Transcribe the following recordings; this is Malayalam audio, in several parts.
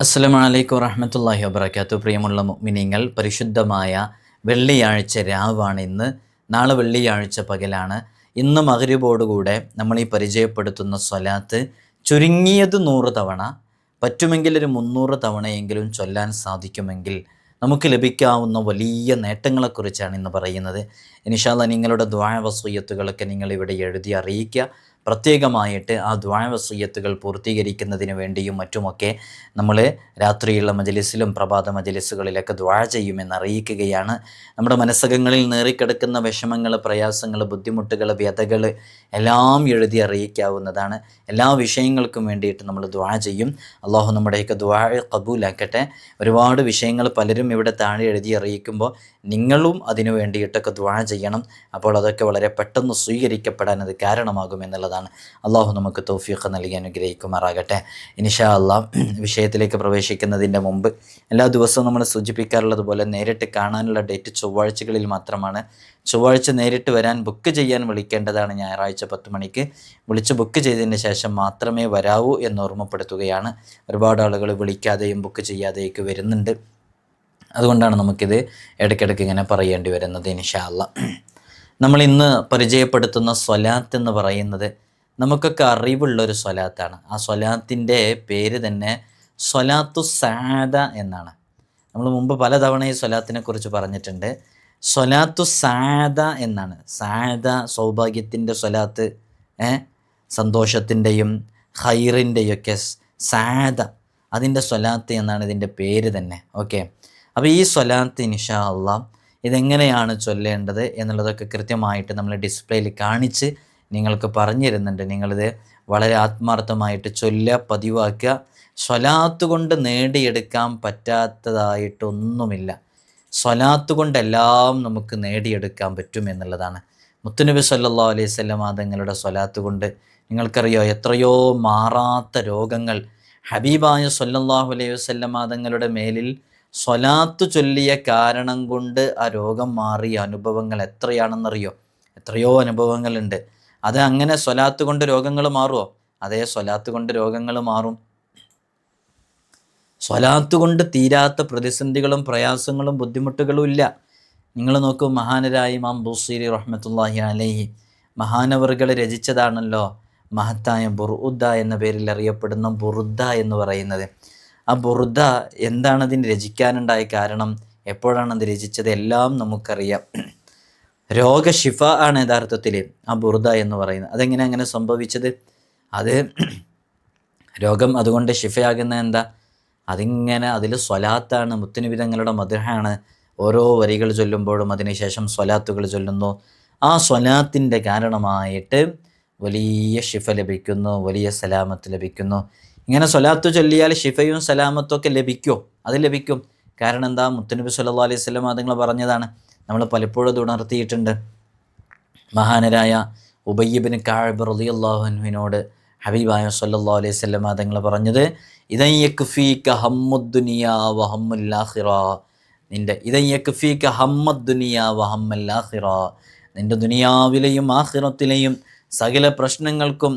അസ്സലാമു അലൈക്കും വറഹമത്തല്ലാഹി വബർക്കാത്തു പ്രിയമുള്ള മിനിങ്ങൾ പരിശുദ്ധമായ വെള്ളിയാഴ്ച രാവാണ് ഇന്ന്. നാളെ വെള്ളിയാഴ്ച പകലാണ്. ഇന്ന് മകരുബോടുകൂടെ നമ്മൾ ഈ പരിചയപ്പെടുത്തുന്ന സ്വലാത്ത് ചുരുങ്ങിയത് നൂറ് തവണ പറ്റുമെങ്കിൽ ഒരു മുന്നൂറ് തവണയെങ്കിലും ചൊല്ലാൻ സാധിക്കുമെങ്കിൽ നമുക്ക് ലഭിക്കാവുന്ന വലിയ നേട്ടങ്ങളെക്കുറിച്ചാണ് ഇന്ന് പറയുന്നത്. ഇനിഷാല്ല നിങ്ങളുടെ ദ്വാഴവസൂയത്തുകളൊക്കെ നിങ്ങൾ ഇവിടെ എഴുതി അറിയിക്കുക. പ്രത്യേകമായിട്ട് ആ ദ്വാഴവസൂയത്തുകൾ പൂർത്തീകരിക്കുന്നതിന് വേണ്ടിയും മറ്റുമൊക്കെ നമ്മൾ രാത്രിയുള്ള മജലിസിലും പ്രഭാത മജലിസുകളിലൊക്കെ ദ്വാഴ ചെയ്യുമെന്ന് അറിയിക്കുകയാണ്. നമ്മുടെ മനസ്സകങ്ങളിൽ നേറിക്കിടക്കുന്ന വിഷമങ്ങൾ പ്രയാസങ്ങൾ ബുദ്ധിമുട്ടുകൾ വ്യതകൾ എല്ലാം എഴുതി അറിയിക്കാവുന്നതാണ്. എല്ലാ വിഷയങ്ങൾക്കും വേണ്ടിയിട്ട് നമ്മൾ ദ്വാ ചെയ്യും. അള്ളാഹു നമ്മുടെയൊക്കെ ദ്വാ കബൂലാക്കട്ടെ. ഒരുപാട് വിഷയങ്ങൾ പലരും ഇവിടെ താഴെ എഴുതി അറിയിക്കുമ്പോൾ നിങ്ങളും അതിനു വേണ്ടിയിട്ടൊക്കെ ദ്വാ ചെയ്യണം. അപ്പോൾ അതൊക്കെ വളരെ പെട്ടെന്ന് സ്വീകരിക്കപ്പെടാൻ അത് കാരണമാകും എന്നുള്ളതാണ്. അള്ളാഹു നമുക്ക് തൗഫീഖ് നൽകി അനുഗ്രഹിക്കുമാറാകട്ടെ. ഇനിഷാ അള്ളാഹ് വിഷയത്തിലേക്ക് പ്രവേശിക്കുന്നതിന്റെ മുമ്പ് എല്ലാ ദിവസവും നമ്മൾ സൂചിപ്പിക്കാറുള്ളത് പോലെ നേരിട്ട് കാണാനുള്ള ഡേറ്റ് ചൊവ്വാഴ്ചകളിൽ മാത്രമാണ്. ചൊവ്വാഴ്ച നേരിട്ട് വരാൻ ബുക്ക് ചെയ്യാൻ വിളിക്കേണ്ടതാണ് ഞായറാഴ്ച പത്ത് മണിക്ക്. വിളിച്ച് ബുക്ക് ചെയ്തതിന് ശേഷം മാത്രമേ വരാവൂ എന്ന് ഓർമ്മപ്പെടുത്തുകയാണ്. ഒരുപാട് ആളുകൾ വിളിക്കാതെയും ബുക്ക് ചെയ്യാതെയൊക്കെ വരുന്നുണ്ട്. അതുകൊണ്ടാണ് നമുക്കിത് ഇടയ്ക്കിടയ്ക്ക് ഇങ്ങനെ പറയേണ്ടി വരുന്നത് ഇൻഷാല്ല നമ്മൾ ഇന്ന് പരിചയപ്പെടുത്തുന്ന സ്വലാത്ത് എന്ന് പറയുന്നത് നമുക്കൊക്കെ അറിവുള്ളൊരു സ്വലാത്താണ്. ആ സ്വലാത്തിന്റെ പേര് തന്നെ സ്വലാത്തു സാദ എന്നാണ്. നമ്മൾ മുമ്പ് പലതവണ ഈ സ്വലാത്തിനെ കുറിച്ച് പറഞ്ഞിട്ടുണ്ട്. സ്വലാത്തു സാദ എന്നാണ്. സാദ സൗഭാഗ്യത്തിന്റെ സ്വലാത്ത് സന്തോഷത്തിന്റെയും ഹൈറിന്റെയൊക്കെ സാദ. അതിന്റെ സ്വലാത്ത് എന്നാണ് ഇതിന്റെ പേര് തന്നെ. ഓക്കെ? അപ്പോൾ ഈ സ്വലാത്ത് ഇൻഷാ അള്ളാ ഇതെങ്ങനെയാണ് ചൊല്ലേണ്ടത് എന്നുള്ളതൊക്കെ കൃത്യമായിട്ട് നമ്മൾ ഡിസ്പ്ലേയിൽ കാണിച്ച് നിങ്ങൾക്ക് പറഞ്ഞു തരുന്നുണ്ട് നിങ്ങളിത് വളരെ ആത്മാർത്ഥമായിട്ട് ചൊല്ലുക പതിവാക്കുക. സ്വലാത്ത് കൊണ്ട് നേടിയെടുക്കാൻ പറ്റാത്തതായിട്ടൊന്നുമില്ല. സ്വലാത്ത് കൊണ്ടെല്ലാം നമുക്ക് നേടിയെടുക്കാൻ പറ്റും എന്നുള്ളതാണ്. മുത്തുനബി സല്ലാ അലൈഹി സ്വല്ലം തങ്ങളുടെ സ്വലാത്ത് കൊണ്ട് നിങ്ങൾക്കറിയോ എത്രയോ മാറാത്ത രോഗങ്ങൾ ഹബീബായ സല്ലാഹു അലൈഹി വസല്ലം തങ്ങളുടെ മേലിൽ സ്വലാത്ത് ചൊല്ലിയ കാരണം കൊണ്ട് ആ രോഗം മാറിയ അനുഭവങ്ങൾ എത്രയാണെന്നറിയോ? എത്രയോ അനുഭവങ്ങളുണ്ട്. അത് അങ്ങനെ സ്വലാത്ത് കൊണ്ട് രോഗങ്ങൾ മാറുമോ അതേ സ്വലാത്ത് കൊണ്ട് രോഗങ്ങൾ മാറും. സ്വലാത്ത് കൊണ്ട് തീരാത്ത പ്രതിസന്ധികളും പ്രയാസങ്ങളും ബുദ്ധിമുട്ടുകളും ഇല്ല. നിങ്ങൾ നോക്കൂ മഹാനരായി മാം ബുസീരി റഹ്മത്തുല്ലാഹി അലൈഹി മഹാനവറുകൾ രചിച്ചതാണല്ലോ മഹത്തായ ബുറുദ്ദ എന്ന പേരിൽ അറിയപ്പെടുന്ന ബുറുദ്ദ എന്ന് പറയുന്നത്. ആ ബുർദ എന്താണ് അതിന് രചിക്കാനുണ്ടായ കാരണം എപ്പോഴാണ് അത് രചിച്ചത് എല്ലാം നമുക്കറിയാം. രോഗശിഫ ആണ് യഥാർത്ഥത്തിൽ ആ ബുറുദ എന്ന് പറയുന്നത്. അതെങ്ങനെ അങ്ങനെ സംഭവിച്ചത്? അത് രോഗം അതുകൊണ്ട് ശിഫയാകുന്ന എന്താ? അതിങ്ങനെ അതിൽ സ്വലാത്താണ് മുത്തുനിബിതങ്ങളുടെ മധുരമാണ് ഓരോ വരികൾ ചൊല്ലുമ്പോഴും അതിനുശേഷം സ്വലാത്തുകൾ ചൊല്ലുന്നു. ആ സ്വലാത്തിന്റെ കാരണമായിട്ട് വലിയ ശിഫ ലഭിക്കുന്നു വലിയ സലാമത്ത് ലഭിക്കുന്നു. ഇങ്ങനെ സ്വലാത്ത് ചൊല്ലിയാൽ ഷിഫയും സലാമത്തും ഒക്കെ ലഭിക്കുമോ അത് ലഭിക്കും. കാരണം എന്താ? മുത്തനബി സല്ലാ അലൈഹി സ്വലം അതുങ്ങൾ പറഞ്ഞതാണ്. നമ്മൾ പലപ്പോഴും ഉണർത്തിയിട്ടുണ്ട്. മഹാനരായ ഉബയ്യബിൻ കാഴ്ബ് റളിയല്ലാഹുവിനോട് ഹബീബായ സല്ലാ അലൈഹി സ്വലം അതുങ്ങൾ പറഞ്ഞത് നിന്റെ നിന്റെ ദുനിയാവിലെയും ആഹിറത്തിലെയും സകല പ്രശ്നങ്ങൾക്കും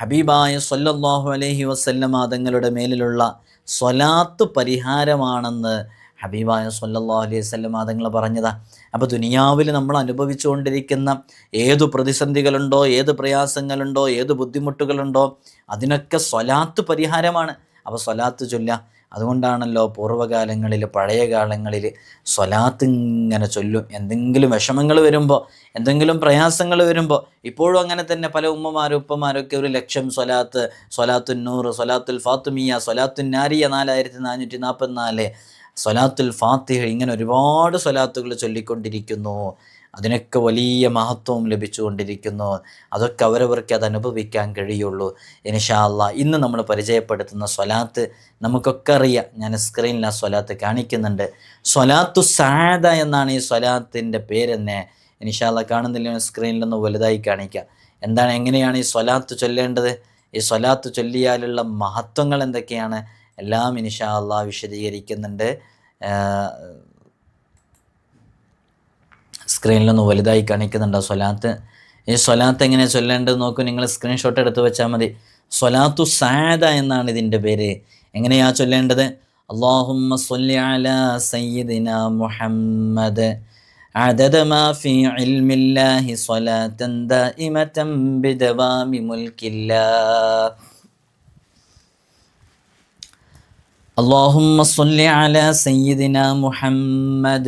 ഹബീബായ സൊല്ലാഹു അലഹി വസല്ലമ തങ്ങളുടെ മേലിലുള്ള സ്വലാത്ത് പരിഹാരമാണെന്ന് ഹബീബായ സൊല്ലാഹു അലൈഹി വസല്ലമ തങ്ങൾ പറഞ്ഞതാ. അപ്പോൾ ദുനിയാവിൽ നമ്മൾ അനുഭവിച്ചുകൊണ്ടിരിക്കുന്ന ഏത് പ്രതിസന്ധികളുണ്ടോ ഏത് പ്രയാസങ്ങളുണ്ടോ ഏത് ബുദ്ധിമുട്ടുകളുണ്ടോ അതിനൊക്കെ സ്വലാത്ത് പരിഹാരമാണ്. അപ്പോൾ സ്വലാത്ത് ചൊല്ല. അതുകൊണ്ടാണല്ലോ പൂർവകാലങ്ങളിൽ പഴയ കാലങ്ങളിൽ സ്വലാത്ത് ഇങ്ങനെ ചൊല്ലും. എന്തെങ്കിലും വിഷമങ്ങൾ വരുമ്പോൾ എന്തെങ്കിലും പ്രയാസങ്ങൾ വരുമ്പോൾ ഇപ്പോഴും അങ്ങനെ തന്നെ പല ഉമ്മമാരും ഉപ്പമാരൊക്കെ ഒരു ലക്ഷം സ്വലാത്ത് സ്വലാത്തുൻ നൂറ് സ്വലാത്തുൽ ഫാത്തുമിയ സ്വലാത്തുൻ നാരിയ നാലായിരത്തി നാനൂറ്റി നാൽപ്പത്തിനാല് സ്വലാത്തുൽ ഫാത്തിഹ ഇങ്ങനെ ഒരുപാട് സ്വലാത്തുകൾ ചൊല്ലിക്കൊണ്ടിരിക്കുന്നു. അതിനൊക്കെ വലിയ മഹത്വവും ലഭിച്ചുകൊണ്ടിരിക്കുന്നു. അതൊക്കെ അവരവർക്ക് അത് അനുഭവിക്കാൻ കഴിയുള്ളൂ. ഇനിഷാല്ല ഇന്ന് നമ്മൾ പരിചയപ്പെടുത്തുന്ന സ്വലാത്ത് നമുക്കൊക്കെ അറിയാം. ഞാൻ സ്ക്രീനിൽ ആ സ്വലാത്ത് കാണിക്കുന്നുണ്ട്. സ്വലാത്തു സാദ എന്നാണ് ഈ സ്വലാത്തിന്റെ പേരെന്നെ. ഇനിഷാല്ല കാണുന്നില്ല? സ്ക്രീനിലൊന്ന് വലുതായി കാണിക്കുക എന്താണ് എങ്ങനെയാണ് ഈ സ്വലാത്ത് ചൊല്ലേണ്ടത്? ഈ സ്വലാത്ത് ചൊല്ലിയാലുള്ള മഹത്വങ്ങൾ എന്തൊക്കെയാണ്? എല്ലാം ഇൻഷാ അള്ളാ വിശദീകരിക്കുന്നുണ്ട് സ്ക്രീനിലൊന്ന് വലുതായി കാണിക്കുന്നുണ്ട് ആ സ്വലാത്ത് ഈ സ്വലാത്ത് എങ്ങനെ ചൊല്ലേണ്ടത് നോക്കൂ നിങ്ങൾ സ്ക്രീൻഷോട്ട് എടുത്ത് വെച്ചാൽ മതി സ്വലാത്തു സാദ എന്നാണ് ഇതിൻ്റെ പേര് എങ്ങനെയാ ചൊല്ലേണ്ടത് അള്ളാഹുമ്മ സ്വല്ലി അലാ സയ്യിദിന മുഹമ്മദ് عدد ما في علم الله صلاة دائمة بدوام ملك الله اللهم صل على سيدنا محمد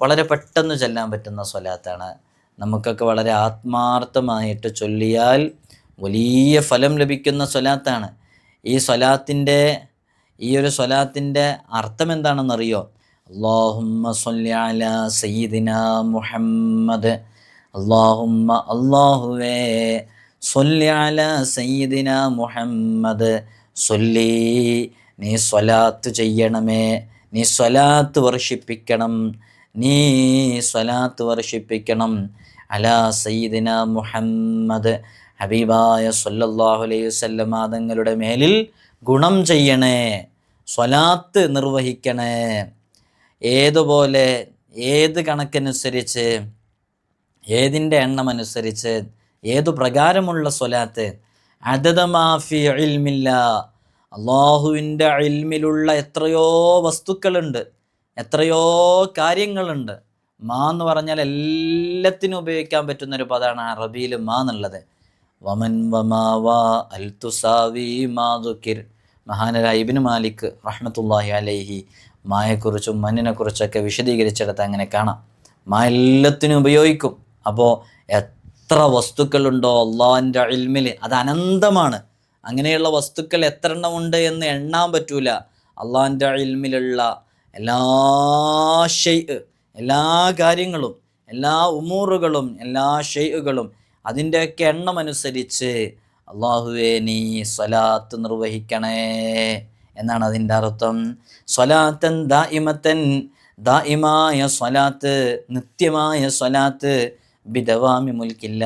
വളരെ പെട്ടെന്ന് ചെല്ലാൻ പറ്റുന്ന സ്വലാത്താണ്. നമുക്കൊക്കെ വളരെ ആത്മാർത്ഥമായിട്ട് ചൊല്ലിയാൽ വലിയ ഫലം ലഭിക്കുന്ന സ്വലാത്താണ്. ഈ സ്വലാത്തിന്റെ ഈ ഒരു സ്വലാത്തിന്റെ അർത്ഥം എന്താണെന്നറിയോ? അള്ളാഹുമ്മ മുഹമ്മദ്. അള്ളാഹുമ്മ അള്ളാഹുവേ സൊല്യാല സയ്യിദിന മുഹമ്മദ്. സൊല്ലി നീ സ്വലാത്ത് ചെയ്യണമേ നീ സ്വലാത്ത് വർഷിപ്പിക്കണം. നീ സ്വലാത്ത് വർഷിപ്പിക്കണം. അലാ സയ്യിദിന മുഹമ്മദ് ഹബീബായ സല്ലല്ലാഹു അലൈഹി വസല്ലമ തങ്ങളുടെ മേലിൽ ഗുണം ചെയ്യണേ സ്വലാത്ത് നിർവഹിക്കണേ. ഏതുപോലെ ഏത് കണക്കനുസരിച്ച് ഏതിന്റെ എണ്ണം അനുസരിച്ച് ഏതു പ്രകാരമുള്ള സ്വലാത്ത്? അതതമാഫി അള്ളാഹുവിന്റെ ഇൽമിലുള്ള എത്രയോ വസ്തുക്കളുണ്ട്. എത്രയോ കാര്യങ്ങളുണ്ട്. മാ എന്ന് പറഞ്ഞാൽ എല്ലാത്തിനും ഉപയോഗിക്കാൻ പറ്റുന്ന ഒരു പദമാണ് അറബിയിൽ മാ എന്നുള്ളത്. വമൻ വമാ വാ അൽ തുസാവി മഹാനരായ ഇബിന് മാലിക് റഹ്മത്തുല്ലാഹി അലൈഹി മായെക്കുറിച്ചും മണ്ണിനെക്കുറിച്ചൊക്കെ വിശദീകരിച്ചെടുത്ത് അങ്ങനെ കാണാം. മാ എല്ലാത്തിനും ഉപയോഗിക്കും. അപ്പോൾ എത്ര വസ്തുക്കളുണ്ടോ അള്ളാഹിന്റെ ഇൽമിൽ. അത് അനന്തമാണ്. അങ്ങനെയുള്ള വസ്തുക്കൾ എത്ര എണ്ണം ഉണ്ട് എന്ന് എണ്ണാൻ പറ്റൂല. അള്ളാഹിന്റെ ഇൽമിലുള്ള എല്ലാ ഷെയ് എല്ലാ കാര്യങ്ങളും എല്ലാ ഉമൂറുകളും എല്ലാ ഷെയ്കളും അതിന്റെയൊക്കെ എണ്ണമനുസരിച്ച് അള്ളാഹുവേ നീ സ്വലാത്ത് നിർവഹിക്കണേ എന്നാണ് അതിന്റെ അർത്ഥം. സ്വലാത്തൻ ദായിമത്തൻ ദായിമായ സ്വലാത്ത് നിത്യമായ സ്വലാത്ത് ബിദവാമി മുൽക്കില്ല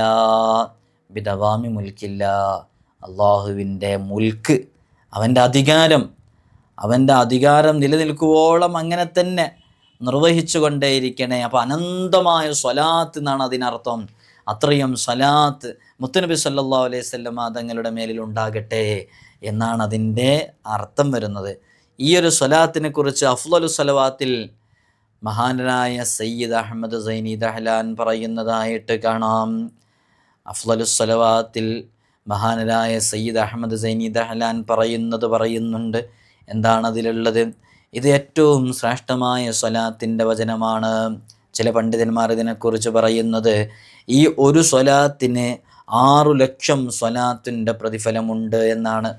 ബിദവാമി മുൽക്കില്ല. അള്ളാഹുവിന്റെ മുൽക്ക് അവന്റെ അധികാരം അവന്റെ അധികാരം നിലനിൽക്കുവോളം അങ്ങനെ തന്നെ നിർവഹിച്ചു കൊണ്ടേയിരിക്കണേ അപ്പോൾ അനന്തമായ സ്വലാത്ത് എന്നാണ് അതിനർത്ഥം. അത്രയും സ്വലാത്ത് മുത്തനബി സല്ലാ അലൈഹി സ്വല്ലം തങ്ങളുടെ മേലിൽ ഉണ്ടാകട്ടെ എന്നാണ് അതിന്റെ അർത്ഥം വരുന്നത്. ഈ ഒരു സ്വലാത്തിനെ കുറിച്ച് അഫ്ലലു സ്വലവാത്തിൽ മഹാനായ സയ്യിദ് അഹമ്മദ് സൈനി ദഹ്ലാൻ പറയുന്നതായിട്ട് കാണാം. അഫ്ലലു സ്വലവാത്തിൽ മഹാനായ സയ്യിദ് അഹമ്മദ് സൈനി ദഹ്ലാൻ പറയുന്നത് പറയുന്നുണ്ട്. എന്താണ് അതിലുള്ളത് ഇത് ഏറ്റവും ശ്രേഷ്ഠമായ സ്വലാത്തിന്റെ വചനമാണ്. ചില പണ്ഡിതന്മാർ ഇതിനെക്കുറിച്ച് പറയുന്നത് ഈ ഒരു സ്വലാത്തിന് ആറു ലക്ഷം സ്വലാത്തിന്റെ പ്രതിഫലമുണ്ട് എന്നാണ്.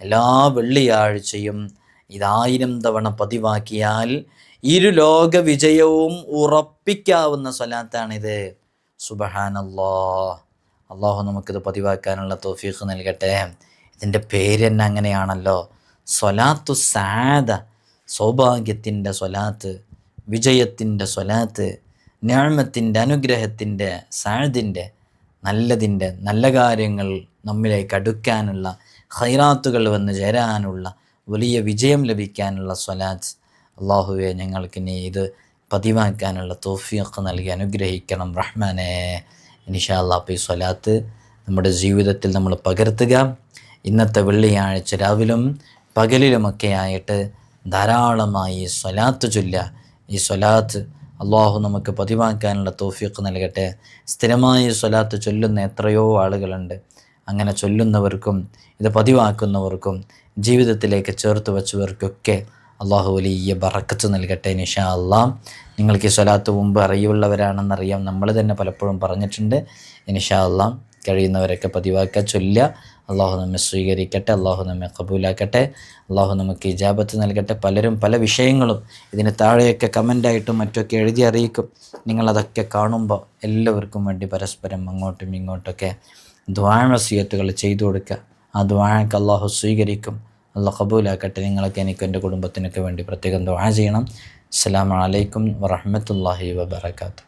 എല്ലാ വെള്ളിയാഴ്ചയും ഇതായിരം തവണ പതിവാക്കിയാൽ ഇരു ലോക വിജയവും ഉറപ്പിക്കാവുന്ന സ്വലാത്താണിത്. സുബഹാനല്ലോ. അള്ളാഹു നമുക്കിത് പതിവാക്കാനുള്ള തോഫീഖ് നൽകട്ടെ. ഇതിന്റെ പേര് തന്നെ അങ്ങനെയാണല്ലോ. സ്വലാത്തു സാദ സൗഭാഗ്യത്തിന്റെ സ്വലാത്ത് വിജയത്തിന്റെ സ്വലാത്ത് ഞാമത്തിന്റെ അനുഗ്രഹത്തിന്റെ സാദിന്റെ നല്ലതിന്റെ നല്ല കാര്യങ്ങൾ നമ്മിലേക്ക് അടുക്കാനുള്ള ഹൈറാത്തുകൾ വന്ന് ചേരാനുള്ള വലിയ വിജയം ലഭിക്കാനുള്ള സ്വലാത്ത് അള്ളാഹുവെ ഞങ്ങൾക്ക് ഇനി ഇത് പതിവാക്കാനുള്ള തോഫിയൊക്കെ നൽകി അനുഗ്രഹിക്കണം. റഹ്മാനെ ഇനിഷാ അപ്പോൾ ഈ സ്വലാത്ത് നമ്മുടെ ജീവിതത്തിൽ നമ്മൾ പകർത്തുക. ഇന്നത്തെ വെള്ളിയാഴ്ച രാവിലും പകലിലുമൊക്കെ ആയിട്ട് ധാരാളമായി സ്വലാത്ത് ചൊല്ല. ഈ സ്വലാത്ത് അള്ളാഹു നമുക്ക് പതിവാക്കാനുള്ള തോഫിയൊക്കെ നൽകട്ടെ. സ്ഥിരമായി സ്വലാത്ത് ചൊല്ലുന്ന എത്രയോ ആളുകളുണ്ട്. അങ്ങനെ ചൊല്ലുന്നവർക്കും ഇത് പതിവാക്കുന്നവർക്കും ജീവിതത്തിലേക്ക് ചേർത്ത് വച്ചവർക്കൊക്കെ അള്ളാഹു വലിയ ബറക്കത്ത് നൽകട്ടെ നിഷാ അള്ളാം നിങ്ങൾക്ക് ഈ സ്വലാത്ത് മുമ്പ് അറിയുള്ളവരാണെന്നറിയാം നമ്മൾ തന്നെ പലപ്പോഴും പറഞ്ഞിട്ടുണ്ട്. നിഷാ അള്ളാം കഴിയുന്നവരൊക്കെ പതിവാക്കുക ചൊല്ലുക. അള്ളാഹു നമ്മെ സ്വീകരിക്കട്ടെ അള്ളാഹു നമ്മെ കബൂലാക്കട്ടെ അള്ളാഹു നമുക്ക് ഇജാബത്ത് നൽകട്ടെ. പലരും പല വിഷയങ്ങളും ഇതിന് താഴെയൊക്കെ കമന്റായിട്ടും മറ്റൊക്കെ എഴുതി അറിയിക്കും. നിങ്ങളതൊക്കെ കാണുമ്പോൾ എല്ലാവർക്കും വേണ്ടി പരസ്പരം അങ്ങോട്ടും ഇങ്ങോട്ടൊക്കെ ദ്വാഴ വസിയത്തുകൾ ചെയ്തു കൊടുക്കുക. ആ ദ്വാഴക്ക് അള്ളാഹു സ്വീകരിക്കും. അള്ളാഹ് കബൂലാക്കട്ടെ നിങ്ങളൊക്കെ എനിക്ക് എന്റെ കുടുംബത്തിനൊക്കെ വേണ്ടി പ്രത്യേകം ദ്വാഴ ചെയ്യണം. അസ്സാം വലൈക്കും വറഹ്മത്തുള്ളാഹി വബറകാതുഹു.